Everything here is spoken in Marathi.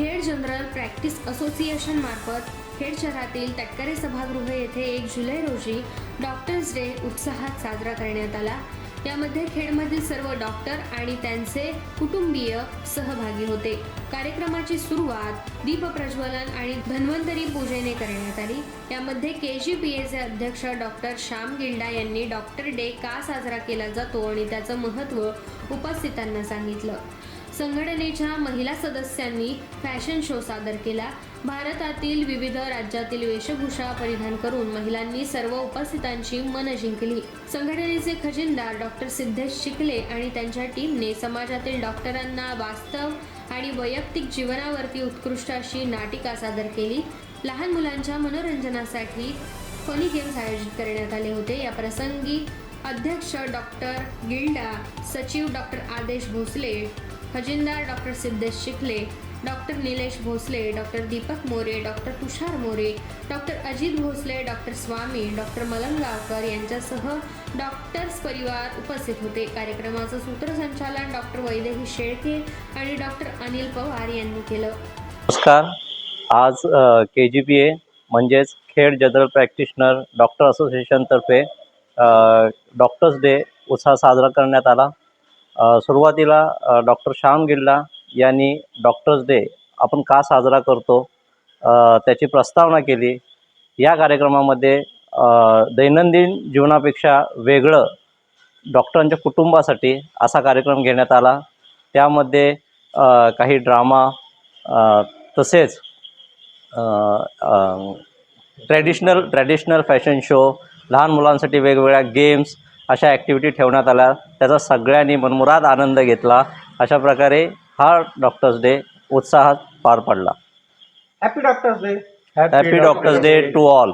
खेड जनरल प्रॅक्टिस असोसिएशन मार्फत खेड शहरातील तटकरे सभागृह येथे एक जुलै रोजी डॉक्टर्स डे उत्साहात साजरा करण्यात आला. यामध्ये खेडमधील सर्व डॉक्टर आणि त्यांचे कुटुंबीय सहभागी होते. कार्यक्रमाची सुरुवात दीप प्रज्वलन आणि धन्वंतरी पूजेने करण्यात आली. यामध्ये के जी पी एचे अध्यक्ष डॉक्टर श्याम गिल्डा यांनी डॉक्टर डे का साजरा केला जातो आणि त्याचं महत्त्व उपस्थितांना सांगितलं. संघटनेच्या महिला सदस्यांनी फॅशन शो सादर केला. भारतातील विविध राज्यातील वेशभूषा परिधान करून महिलांनी सर्व उपस्थितांची मन जिंकली. संघटनेचे खजिनदार डॉक्टर सिद्धेश शिकले आणि त्यांच्या टीमने समाजातील डॉक्टरांना वास्तव आणि वैयक्तिक जीवनावरती उत्कृष्ट अशी नाटिका सादर केली. लहान मुलांच्या मनोरंजनासाठी फनी गेम्स आयोजित करण्यात आले होते. या प्रसंगी अध्यक्ष डॉक्टर गिल्डा सचिव डॉक्टर आदेश Bhosale खजिनदार doctor Siddhesh Shikle doctor Nilesh Bhosale doctor Deepak More doctor Tushar More doctor Ajit Bhosale doctor Swami doctor Malangavkar यांच्यासह डॉक्टर्स परिवार उपस्थित होते. कार्यक्रमाचं सूत्रसंचालन डॉक्टर वैदेही शेळके आणि डॉक्टर अनिल पवार यांनी केलं. नमस्कार. आज के जी पी ए म्हणजेच खेड जनरल प्रॅक्टिशनर डॉक्टर असोसिएशनतर्फे डॉक्टर्स डे उत्साह साजरा करण्यात आला. सुरुवातीला डॉक्टर श्याम गिल्ला यांनी डॉक्टर्स डे आपण का साजरा करतो त्याची प्रस्तावना केली. या कार्यक्रमामध्ये दैनंदिन जीवनापेक्षा वेगळं डॉक्टरांच्या कुटुंबासाठी असा कार्यक्रम घेण्यात आला. त्यामध्ये काही ड्रामा तसेच ट्रॅडिशनल ट्रॅडिशनल फॅशन शो लहान मुलांसाठी वेगवेगळ्या गेम्स अशा ॲक्टिव्हिटी ठेवण्यात आल्या. त्याचा सगळ्यांनी मनमुराद आनंद घेतला. अशा प्रकारे हा डॉक्टर्स डे उत्साहात पार पडला. Happy doctors day happy doctors day to all